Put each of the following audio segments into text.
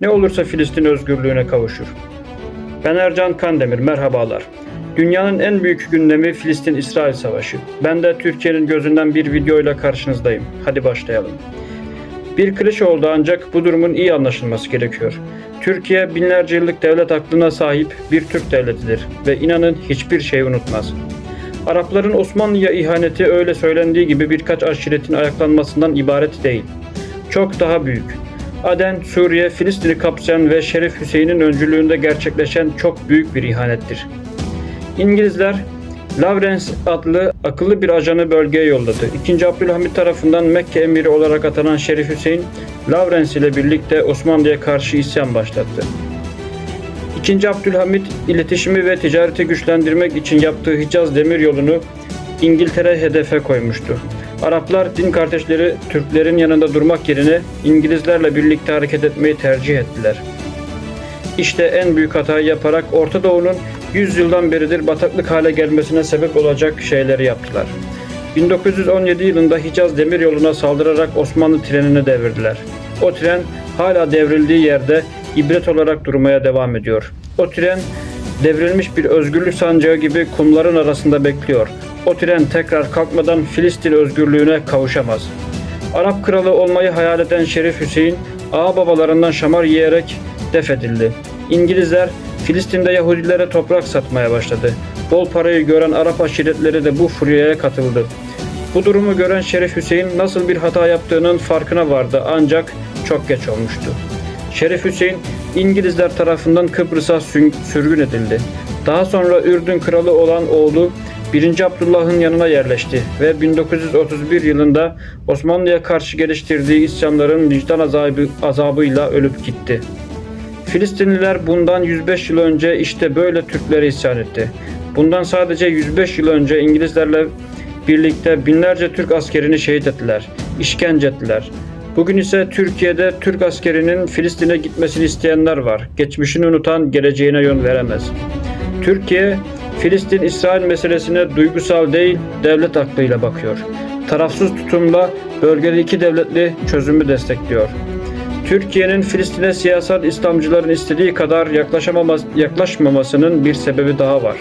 Ne olursa Filistin özgürlüğüne kavuşur. Ben Ercan Kandemir, merhabalar. Dünyanın en büyük gündemi Filistin-İsrail savaşı. Ben de Türkiye'nin gözünden bir videoyla karşınızdayım. Hadi başlayalım. Bir klişe oldu ancak bu durumun iyi anlaşılması gerekiyor. Türkiye binlerce yıllık devlet aklına sahip bir Türk devletidir ve inanın hiçbir şey unutmaz. Arapların Osmanlı'ya ihaneti öyle söylendiği gibi birkaç aşiretin ayaklanmasından ibaret değil. Çok daha büyük. Aden, Suriye, Filistin'i kapsayan ve Şerif Hüseyin'in öncülüğünde gerçekleşen çok büyük bir ihanettir. İngilizler Lawrence adlı akıllı bir ajanı bölgeye yolladı. 2. Abdülhamit tarafından Mekke emiri olarak atanan Şerif Hüseyin, Lawrence ile birlikte Osmanlı'ya karşı isyan başlattı. 2. Abdülhamit iletişimi ve ticareti güçlendirmek için yaptığı Hicaz Demiryolu'nu İngiltere hedefe koymuştu. Araplar din kardeşleri Türklerin yanında durmak yerine İngilizlerle birlikte hareket etmeyi tercih ettiler. İşte en büyük hatayı yaparak Orta Doğu'nun 100 yıldan beridir bataklık hale gelmesine sebep olacak şeyleri yaptılar. 1917 yılında Hicaz Demiryolu'na saldırarak Osmanlı trenini devirdiler. O tren hala devrildiği yerde ibret olarak durmaya devam ediyor. O tren devrilmiş bir özgürlük sancağı gibi kumların arasında bekliyor. O tren tekrar kalkmadan Filistin özgürlüğüne kavuşamaz. Arap kralı olmayı hayal eden Şerif Hüseyin, ağa babalarından şamar yiyerek defedildi. İngilizler Filistin'de Yahudilere toprak satmaya başladı. Bol parayı gören Arap aşiretleri de bu furyaya katıldı. Bu durumu gören Şerif Hüseyin nasıl bir hata yaptığının farkına vardı ancak çok geç olmuştu. Şerif Hüseyin İngilizler tarafından Kıbrıs'a sürgün edildi. Daha sonra Ürdün kralı olan oğlu 1. Abdullah'ın yanına yerleşti ve 1931 yılında Osmanlı'ya karşı geliştirdiği isyanların vicdan azabı, azabıyla ölüp gitti. Filistinliler bundan 105 yıl önce işte böyle Türklere isyan etti. Bundan sadece 105 yıl önce İngilizlerle birlikte binlerce Türk askerini şehit ettiler, işkence ettiler. Bugün ise Türkiye'de Türk askerinin Filistin'e gitmesini isteyenler var. Geçmişini unutan geleceğine yön veremez. Türkiye, Filistin-İsrail meselesine duygusal değil, devlet aklıyla bakıyor. Tarafsız tutumla bölgede iki devletli çözümü destekliyor. Türkiye'nin Filistin'e siyasal İslamcıların istediği kadar yaklaşmamasının bir sebebi daha var.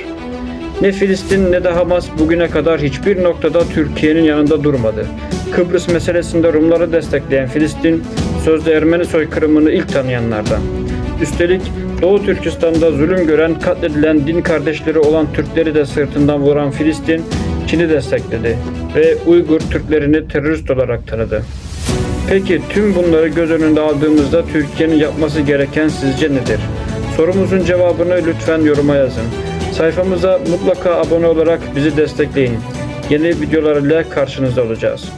Ne Filistin ne de Hamas bugüne kadar hiçbir noktada Türkiye'nin yanında durmadı. Kıbrıs meselesinde Rumları destekleyen Filistin, sözde Ermeni soykırımını ilk tanıyanlardan. Üstelik Doğu Türkistan'da zulüm gören, katledilen din kardeşleri olan Türkleri de sırtından vuran Filistin, Çin'i destekledi ve Uygur Türklerini terörist olarak tanıdı. Peki tüm bunları göz önünde aldığımızda Türkiye'nin yapması gereken sizce nedir? Sorumuzun cevabını lütfen yoruma yazın. Sayfamıza mutlaka abone olarak bizi destekleyin. Yeni videolarla karşınızda olacağız.